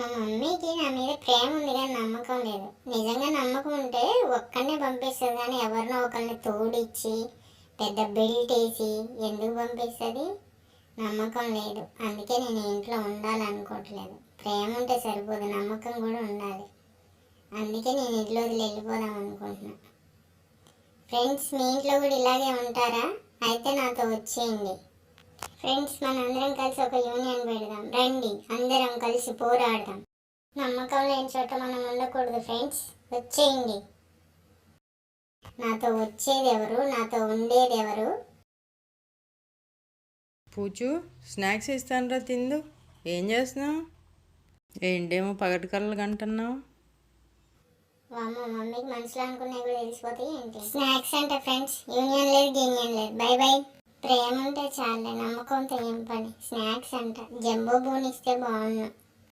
మా మమ్మీకి నా మీద ప్రేమ ఉంది కానీ నమ్మకం లేదు. నిజంగా నమ్మకం ఉంటే ఒక్కడినే పంపిస్తుంది కానీ ఎవరినో ఒకరిని తోడిచ్చి పెద్ద బెల్ట్ వేసి ఎందుకు పంపిస్తుంది? నమ్మకం లేదు. అందుకే నేను ఇంట్లో ఉండాలనుకోవట్లేదు. ప్రేమ ఉంటే సరిపోదు నమ్మకం కూడా ఉండాలి. అందుకే నేను ఇంట్లో వెళ్ళిపోదాం అనుకుంటున్నా. ఫ్రెండ్స్ మీ ఇంట్లో కూడా ఇలాగే ఉంటారా? అయితే నాతో వచ్చేయండి. ఫ్రెండ్స్ మనందరం కలిసి ఒక యూనియన్ పెడదాం. రండి అందరం కలిసి పోరాడదాం. నమ్మకం లేని చోట మనం ఉండకూడదు ఫ్రెండ్స్ వచ్చేయండి. నాతో వచ్చేది ఎవరు నాతో ఉండేది ఎవరు పూచు స్నాక్స్ ఇస్తానరా తిందు. ఏం చేస్తున్నావు? ఏంటేమో పగటి కళ్ళు కంటున్నావు. వామ్మ మమ్మీకి మనసులో అనుకున్నాయి కూడా తెలిసిపోతాయి ఏంటి? స్నాక్స్ అంటే ఫ్రెండ్స్ యూనియన్ లేదు గీనియన్ లేదు. బై బై ప్రేమ ఉంటే చాలే నమ్మకంతో ఏం పని? స్నాక్స్ అంట. జంబో బోన్ ఇస్తే బాగున్నా.